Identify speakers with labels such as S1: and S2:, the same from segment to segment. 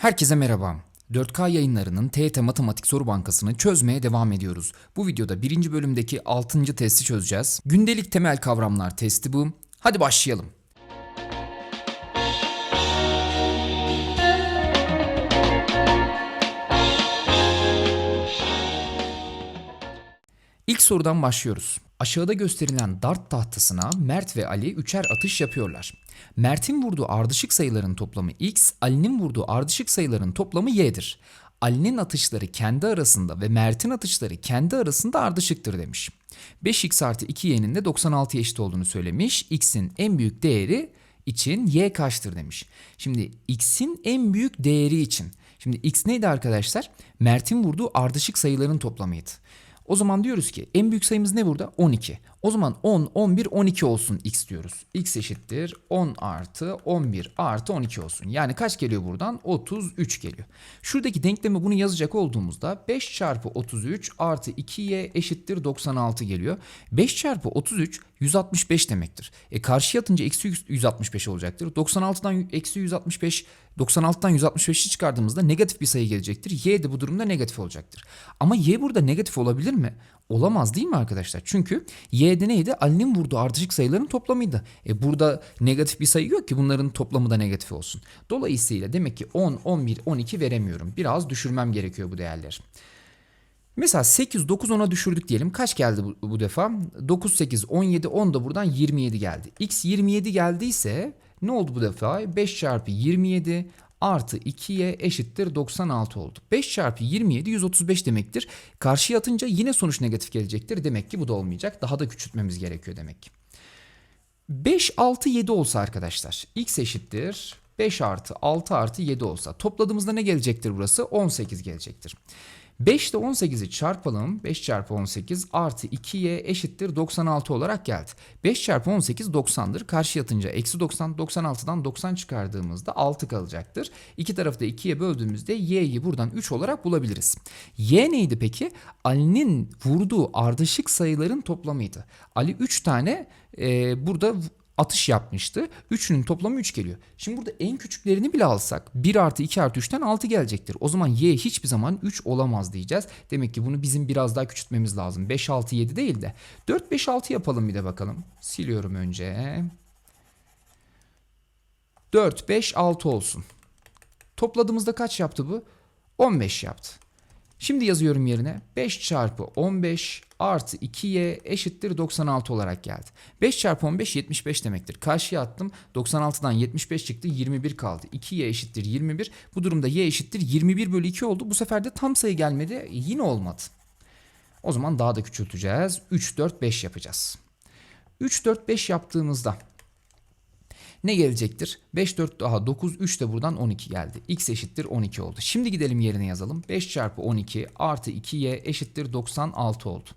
S1: Herkese merhaba. 4K yayınlarının TYT Matematik Soru Bankası'nı çözmeye devam ediyoruz. Bu videoda birinci bölümdeki 6. testi çözeceğiz. Gündelik temel kavramlar testi bu. Hadi başlayalım. İlk sorudan başlıyoruz. Aşağıda gösterilen dart tahtasına Mert ve Ali üçer atış yapıyorlar. Mert'in vurduğu ardışık sayıların toplamı x, Ali'nin vurduğu ardışık sayıların toplamı y'dir. Ali'nin atışları kendi arasında ve Mert'in atışları kendi arasında ardışıktır demiş. 5x artı 2y'nin de 96'ya eşit olduğunu söylemiş. x'in en büyük değeri için y kaçtır demiş. Şimdi x'in en büyük değeri için. Şimdi x neydi arkadaşlar? Mert'in vurduğu ardışık sayıların toplamıydı. O zaman diyoruz ki en büyük sayımız ne burada? 12. O zaman 10, 11, 12 olsun x diyoruz. x eşittir 10 artı 11 artı 12 olsun. Yani kaç geliyor buradan? 33 geliyor. Şuradaki denkleme bunu yazacak olduğumuzda 5 çarpı 33 artı 2y eşittir 96 geliyor. 5 çarpı 33 165 demektir. E karşıya atınca eksi 165 olacaktır. 96'dan eksi 165 96'dan 165'i çıkardığımızda negatif bir sayı gelecektir. Y de bu durumda negatif olacaktır. Ama y burada negatif olabilir mi? Olamaz değil mi arkadaşlar? Çünkü y'de neydi? Ali'nin vurduğu ardışık sayıların toplamıydı. E burada negatif bir sayı yok ki bunların toplamı da negatif olsun. Dolayısıyla demek ki 10, 11, 12 veremiyorum. Biraz düşürmem gerekiyor bu değerleri. Mesela 8, 9, 10'a düşürdük diyelim. Kaç geldi bu, bu defa? 9, 8, 17, 10 da buradan 27 geldi. X 27 geldiyse ne oldu bu defa? 5 çarpı 27 artı 2'ye eşittir 96 oldu. 5 çarpı 27 135 demektir. Karşıya atınca yine sonuç negatif gelecektir. Demek ki bu da olmayacak. Daha da küçültmemiz gerekiyor demek ki. 5, 6, 7 olsa arkadaşlar. X eşittir 5 artı 6 artı 7 olsa. Topladığımızda ne gelecektir burası? 18 gelecektir. 5 ile 18'i çarpalım. 5 çarpı 18 artı 2y eşittir 96 olarak geldi. 5 çarpı 18 90'dır. Karşı yatınca eksi 90. 96'dan 90 çıkardığımızda 6 kalacaktır. İki tarafı da 2'ye böldüğümüzde y'yi buradan 3 olarak bulabiliriz. y neydi peki? Ali'nin vurduğu ardışık sayıların toplamıydı. Ali 3 tane e, burada atış yapmıştı. Üçünün toplamı 3 geliyor. Şimdi burada en küçüklerini bile alsak 1 artı 2 artı 3'ten 6 gelecektir. O zaman y hiçbir zaman 3 olamaz diyeceğiz. Demek ki bunu bizim biraz daha küçültmemiz lazım. 5, 6, 7 değil de 4, 5, 6 yapalım bir de bakalım. Siliyorum önce. 4, 5, 6 olsun. Topladığımızda kaç yaptı bu? 15 yaptı. Şimdi yazıyorum yerine 5 çarpı 15 artı 2y eşittir 96 olarak geldi. 5 çarpı 15 75 demektir. Karşıya attım 96'dan 75 çıktı 21 kaldı. 2y eşittir 21. Bu durumda y eşittir 21 bölü 2 oldu. Bu sefer de tam sayı gelmedi yine olmadı. O zaman daha da küçülteceğiz. 3, 4, 5 yapacağız. 3, 4, 5 yaptığımızda ne gelecektir? 5, 4 daha 9, 3 de buradan 12 geldi. X eşittir 12 oldu. Şimdi gidelim yerine yazalım. 5 çarpı 12 artı 2y eşittir 96 oldu.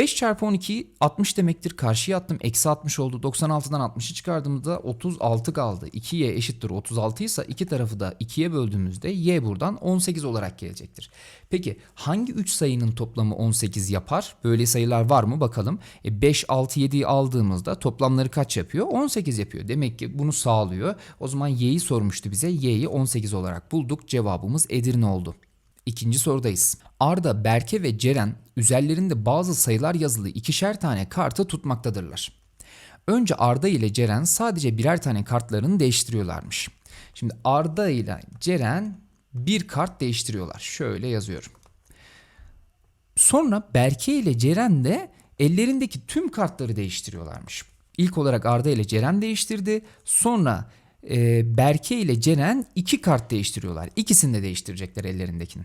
S1: 5 çarpı 12 60 demektir. Karşıya attım. Eksi 60 oldu. 96'dan 60'ı çıkardığımızda 36 kaldı. 2y eşittir 36 ise iki tarafı da 2'ye böldüğümüzde y buradan 18 olarak gelecektir. Peki hangi 3 sayının toplamı 18 yapar? Böyle sayılar var mı bakalım. E 5, 6, 7'yi aldığımızda toplamları kaç yapıyor? 18 yapıyor. Demek ki bunu sağlıyor. O zaman y'yi sormuştu bize. y'yi 18 olarak bulduk. Cevabımız Edirne oldu. İkinci sorudayız. Arda, Berke ve Ceren üzerlerinde bazı sayılar yazılı ikişer tane kartı tutmaktadırlar. Önce Arda ile Ceren sadece birer tane kartlarını değiştiriyorlarmış. Şimdi Arda ile Ceren bir kart değiştiriyorlar. Şöyle yazıyorum. Sonra Berke ile Ceren de ellerindeki tüm kartları değiştiriyorlarmış. İlk olarak Arda ile Ceren değiştirdi. Sonra e, Berke ile Ceren iki kart değiştiriyorlar. İkisini de değiştirecekler ellerindekini.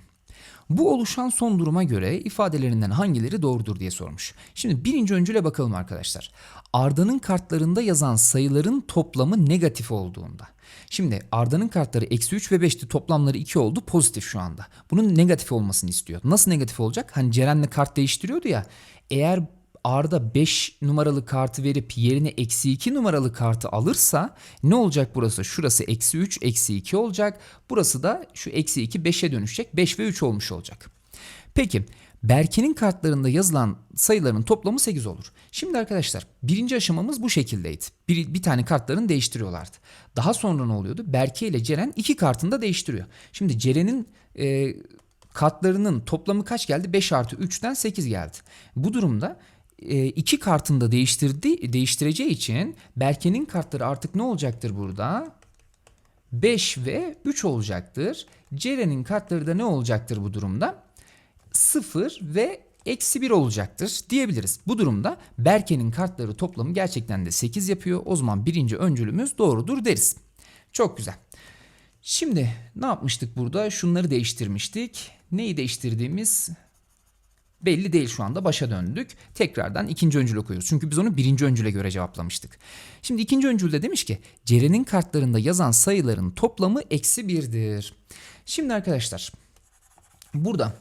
S1: Bu oluşan son duruma göre ifadelerinden hangileri doğrudur diye sormuş. Şimdi birinci öncüle bakalım arkadaşlar. Arda'nın kartlarında yazan sayıların toplamı negatif olduğunda. Şimdi Arda'nın kartları eksi 3 ve 5'ti toplamları 2 oldu pozitif şu anda. Bunun negatif olmasını istiyor. Nasıl negatif olacak? Hani Ceren'le kart değiştiriyordu ya. Eğer Arda 5 numaralı kartı verip yerine eksi 2 numaralı kartı alırsa ne olacak burası? Şurası eksi 3, eksi 2 olacak. Burası da şu eksi 2 5'e dönüşecek. 5 ve 3 olmuş olacak. Peki Berke'nin kartlarında yazılan sayıların toplamı 8 olur. Şimdi arkadaşlar birinci aşamamız bu şekildeydi. Bir, bir tane kartlarını değiştiriyorlardı. Daha sonra ne oluyordu? Berke ile Ceren iki kartını da değiştiriyor. Şimdi Ceren'in e, kartlarının toplamı kaç geldi? 5 artı 3'ten 8 geldi. Bu durumda iki kartını da değiştirdi, değiştireceği için Berke'nin kartları artık ne olacaktır burada? 5 ve 3 olacaktır. Ceren'in kartları da ne olacaktır bu durumda? 0 ve eksi 1 olacaktır diyebiliriz. Bu durumda Berke'nin kartları toplamı gerçekten de 8 yapıyor. O zaman birinci öncülümüz doğrudur deriz. Çok güzel. Şimdi ne yapmıştık burada? Şunları değiştirmiştik. Neyi değiştirdiğimiz belli değil şu anda. Başa döndük. Tekrardan ikinci öncüle koyuyoruz. Çünkü biz onu birinci öncüle göre cevaplamıştık. Şimdi ikinci öncülde demiş ki Ceren'in kartlarında yazan sayıların toplamı eksi birdir. Şimdi arkadaşlar burada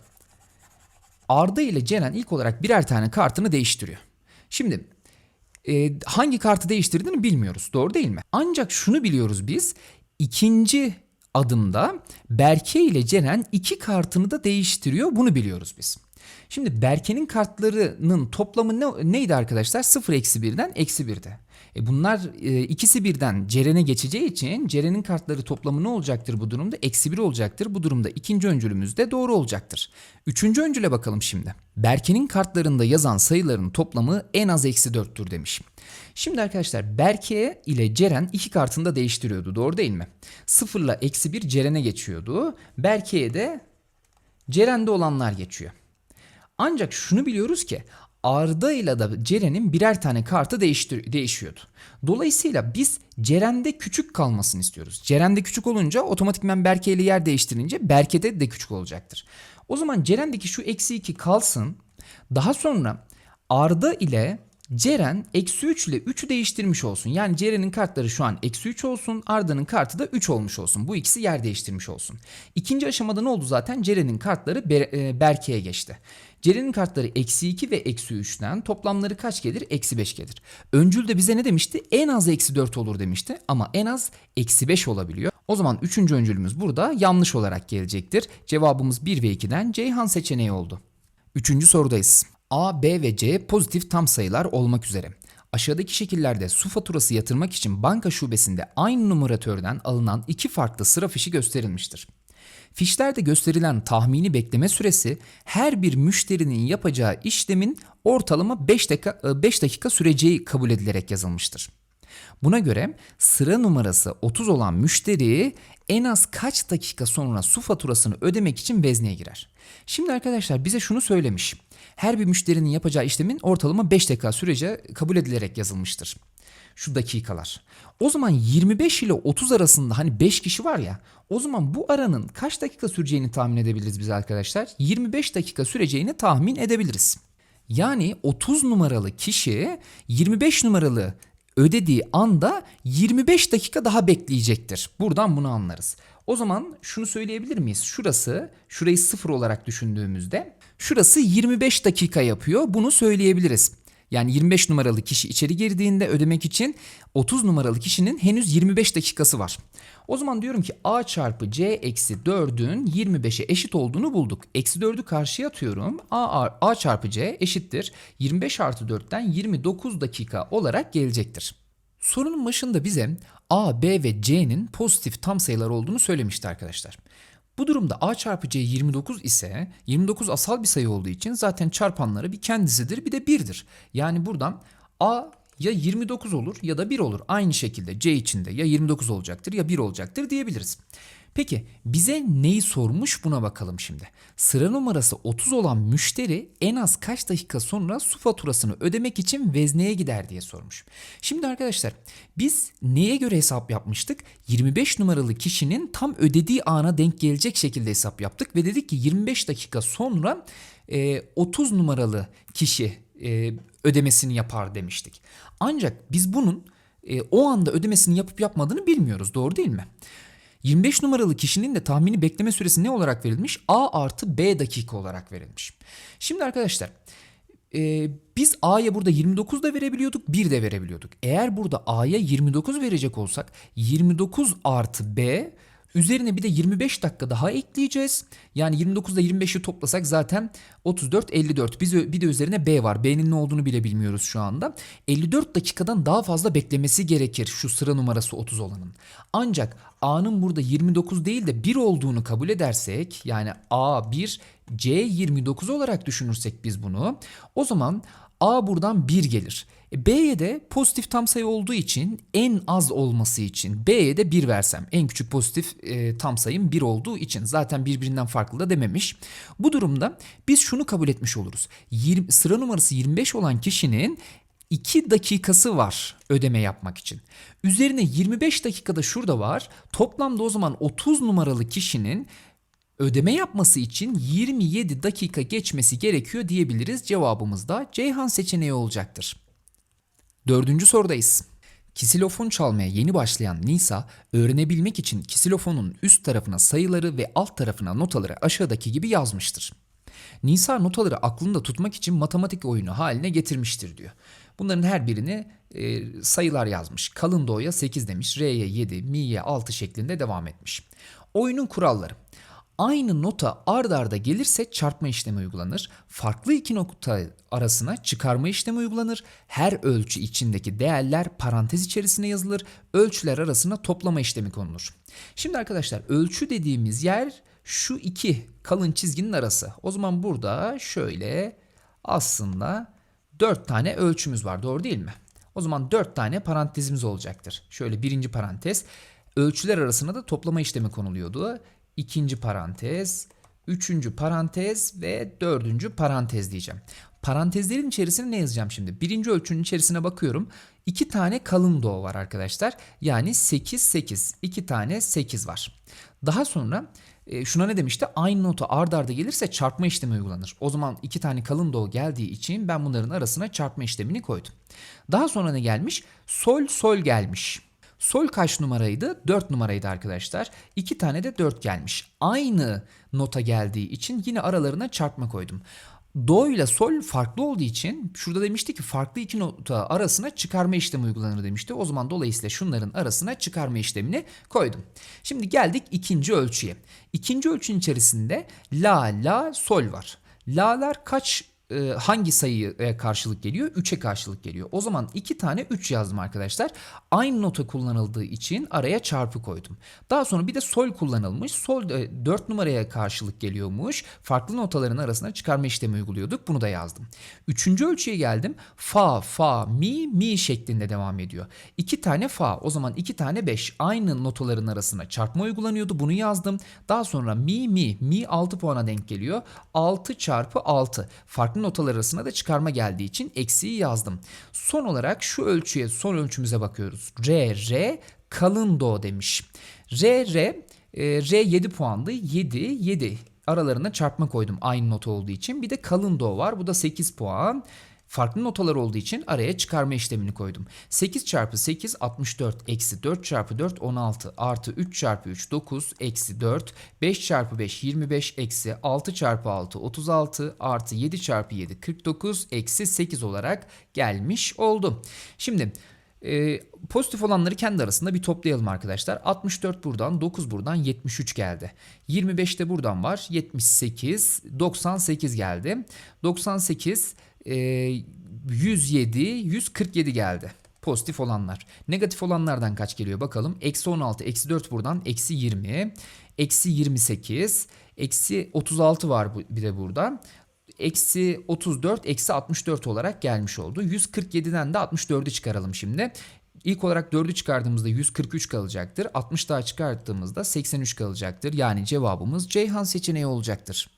S1: Arda ile Ceren ilk olarak birer tane kartını değiştiriyor. Şimdi e, hangi kartı değiştirdiğini bilmiyoruz. Doğru değil mi? Ancak şunu biliyoruz biz. ikinci adımda Berke ile Ceren iki kartını da değiştiriyor. Bunu biliyoruz biz. Şimdi Berke'nin kartlarının toplamı ne, neydi arkadaşlar? 0 eksi 1'den eksi 1'de. E bunlar e, ikisi birden Ceren'e geçeceği için Ceren'in kartları toplamı ne olacaktır bu durumda? Eksi 1 olacaktır. Bu durumda ikinci öncülümüz de doğru olacaktır. Üçüncü öncüle bakalım şimdi. Berke'nin kartlarında yazan sayıların toplamı en az eksi 4'tür demiş. Şimdi arkadaşlar Berke ile Ceren iki kartını da değiştiriyordu. Doğru değil mi? 0 ile eksi 1 Ceren'e geçiyordu. Berke'ye de Ceren'de olanlar geçiyor. Ancak şunu biliyoruz ki Arda ile de Ceren'in birer tane kartı değiştir değişiyordu. Dolayısıyla biz Ceren'de küçük kalmasını istiyoruz. Ceren'de küçük olunca otomatikman Berke ile yer değiştirince Berke'de de küçük olacaktır. O zaman Ceren'deki şu eksi 2 kalsın. Daha sonra Arda ile Ceren eksi 3 ile 3'ü değiştirmiş olsun. Yani Ceren'in kartları şu an eksi 3 olsun. Arda'nın kartı da 3 olmuş olsun. Bu ikisi yer değiştirmiş olsun. İkinci aşamada ne oldu zaten? Ceren'in kartları e, Berke'ye geçti. Ceren'in kartları eksi 2 ve eksi 3'ten toplamları kaç gelir? Eksi 5 gelir. Öncül de bize ne demişti? En az eksi 4 olur demişti. Ama en az eksi 5 olabiliyor. O zaman üçüncü öncülümüz burada yanlış olarak gelecektir. Cevabımız 1 ve 2'den Ceyhan seçeneği oldu. Üçüncü sorudayız. A, B ve C pozitif tam sayılar olmak üzere. Aşağıdaki şekillerde su faturası yatırmak için banka şubesinde aynı numaratörden alınan iki farklı sıra fişi gösterilmiştir. Fişlerde gösterilen tahmini bekleme süresi her bir müşterinin yapacağı işlemin ortalama 5 dakika, 5 dakika süreceği kabul edilerek yazılmıştır. Buna göre sıra numarası 30 olan müşteri en az kaç dakika sonra su faturasını ödemek için vezneye girer? Şimdi arkadaşlar bize şunu söylemiş. Her bir müşterinin yapacağı işlemin ortalama 5 dakika sürece kabul edilerek yazılmıştır. Şu dakikalar. O zaman 25 ile 30 arasında hani 5 kişi var ya o zaman bu aranın kaç dakika süreceğini tahmin edebiliriz biz arkadaşlar. 25 dakika süreceğini tahmin edebiliriz. Yani 30 numaralı kişi 25 numaralı ödediği anda 25 dakika daha bekleyecektir. Buradan bunu anlarız. O zaman şunu söyleyebilir miyiz? Şurası, şurayı sıfır olarak düşündüğümüzde şurası 25 dakika yapıyor. Bunu söyleyebiliriz. Yani 25 numaralı kişi içeri girdiğinde ödemek için 30 numaralı kişinin henüz 25 dakikası var. O zaman diyorum ki a çarpı c eksi 4'ün 25'e eşit olduğunu bulduk. Eksi 4'ü karşıya atıyorum. A, a, çarpı c eşittir. 25 artı 4'ten 29 dakika olarak gelecektir. Sorunun başında bize a, b ve c'nin pozitif tam sayılar olduğunu söylemişti arkadaşlar. Bu durumda a çarpı c 29 ise 29 asal bir sayı olduğu için zaten çarpanları bir kendisidir bir de 1'dir. Yani buradan a ya 29 olur ya da 1 olur. Aynı şekilde c içinde ya 29 olacaktır ya 1 olacaktır diyebiliriz. Peki bize neyi sormuş buna bakalım şimdi. Sıra numarası 30 olan müşteri en az kaç dakika sonra su faturasını ödemek için vezneye gider diye sormuş. Şimdi arkadaşlar biz neye göre hesap yapmıştık? 25 numaralı kişinin tam ödediği ana denk gelecek şekilde hesap yaptık ve dedik ki 25 dakika sonra e, 30 numaralı kişi e, ödemesini yapar demiştik. Ancak biz bunun e, o anda ödemesini yapıp yapmadığını bilmiyoruz doğru değil mi? 25 numaralı kişinin de tahmini bekleme süresi ne olarak verilmiş? A artı B dakika olarak verilmiş. Şimdi arkadaşlar e, biz A'ya burada 29 da verebiliyorduk 1 de verebiliyorduk. Eğer burada A'ya 29 verecek olsak 29 artı B Üzerine bir de 25 dakika daha ekleyeceğiz. Yani 29 ile 25'i toplasak zaten 34, 54. Biz bir de üzerine B var. B'nin ne olduğunu bile bilmiyoruz şu anda. 54 dakikadan daha fazla beklemesi gerekir şu sıra numarası 30 olanın. Ancak A'nın burada 29 değil de 1 olduğunu kabul edersek yani A1, C29 olarak düşünürsek biz bunu o zaman A buradan 1 gelir. B'ye de pozitif tam sayı olduğu için en az olması için B'ye de 1 versem en küçük pozitif e, tam sayım 1 olduğu için zaten birbirinden farklı da dememiş. Bu durumda biz şunu kabul etmiş oluruz. 20, sıra numarası 25 olan kişinin 2 dakikası var ödeme yapmak için. Üzerine 25 dakikada şurada var. Toplamda o zaman 30 numaralı kişinin ödeme yapması için 27 dakika geçmesi gerekiyor diyebiliriz. Cevabımız da Ceyhan seçeneği olacaktır. Dördüncü sorudayız. Kisilofon çalmaya yeni başlayan Nisa, öğrenebilmek için kisilofonun üst tarafına sayıları ve alt tarafına notaları aşağıdaki gibi yazmıştır. Nisa notaları aklında tutmak için matematik oyunu haline getirmiştir diyor. Bunların her birini e, sayılar yazmış. Kalın Doğu'ya 8 demiş, Re'ye 7, Mi'ye 6 şeklinde devam etmiş. Oyunun kuralları. Aynı nota ard arda gelirse çarpma işlemi uygulanır. Farklı iki nokta arasına çıkarma işlemi uygulanır. Her ölçü içindeki değerler parantez içerisine yazılır. Ölçüler arasına toplama işlemi konulur. Şimdi arkadaşlar ölçü dediğimiz yer şu iki kalın çizginin arası. O zaman burada şöyle aslında 4 tane ölçümüz var doğru değil mi? O zaman 4 tane parantezimiz olacaktır. Şöyle birinci parantez ölçüler arasına da toplama işlemi konuluyordu. İkinci parantez, üçüncü parantez ve dördüncü parantez diyeceğim. Parantezlerin içerisine ne yazacağım şimdi? Birinci ölçünün içerisine bakıyorum. İki tane kalın do var arkadaşlar. Yani 8, 8. İki tane 8 var. Daha sonra e, şuna ne demişti? Aynı nota ard arda gelirse çarpma işlemi uygulanır. O zaman iki tane kalın do geldiği için ben bunların arasına çarpma işlemini koydum. Daha sonra ne gelmiş? Sol sol gelmiş. Sol kaç numaraydı? 4 numaraydı arkadaşlar. 2 tane de 4 gelmiş. Aynı nota geldiği için yine aralarına çarpma koydum. Do ile sol farklı olduğu için şurada demişti ki farklı iki nota arasına çıkarma işlemi uygulanır demişti. O zaman dolayısıyla şunların arasına çıkarma işlemini koydum. Şimdi geldik ikinci ölçüye. İkinci ölçünün içerisinde la la sol var. La'lar kaç hangi sayıya karşılık geliyor? 3'e karşılık geliyor. O zaman 2 tane 3 yazdım arkadaşlar. Aynı nota kullanıldığı için araya çarpı koydum. Daha sonra bir de sol kullanılmış. Sol 4 numaraya karşılık geliyormuş. Farklı notaların arasına çıkarma işlemi uyguluyorduk. Bunu da yazdım. Üçüncü ölçüye geldim. Fa, fa, mi, mi şeklinde devam ediyor. 2 tane fa. O zaman 2 tane 5. Aynı notaların arasına çarpma uygulanıyordu. Bunu yazdım. Daha sonra mi, mi. Mi 6 puana denk geliyor. 6 çarpı 6. Farklı notalar arasına da çıkarma geldiği için eksiği yazdım. Son olarak şu ölçüye, son ölçümüze bakıyoruz. Re, re, kalın do demiş. Re, re, e, re 7 puanlı. 7, 7 aralarına çarpma koydum aynı nota olduğu için. Bir de kalın do var. Bu da 8 puan. Farklı notalar olduğu için araya çıkarma işlemini koydum. 8 çarpı 8 64 eksi 4 çarpı 4 16 artı 3 çarpı 3 9 eksi 4 5 çarpı 5 25 eksi 6 çarpı 6 36 artı 7 çarpı 7 49 eksi 8 olarak gelmiş oldu. Şimdi e, pozitif olanları kendi arasında bir toplayalım arkadaşlar. 64 buradan, 9 buradan 73 geldi. 25 de buradan var. 78, 98 geldi. 98 e, 107, 147 geldi. Pozitif olanlar. Negatif olanlardan kaç geliyor bakalım. Eksi 16, eksi 4 buradan, eksi 20, eksi 28, eksi 36 var bir de burada. Eksi 34, eksi 64 olarak gelmiş oldu. 147'den de 64'ü çıkaralım şimdi. İlk olarak 4'ü çıkardığımızda 143 kalacaktır. 60 daha çıkarttığımızda 83 kalacaktır. Yani cevabımız Ceyhan seçeneği olacaktır.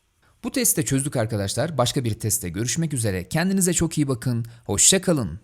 S1: Bu testi çözdük arkadaşlar. Başka bir testte görüşmek üzere. Kendinize çok iyi bakın. Hoşça kalın.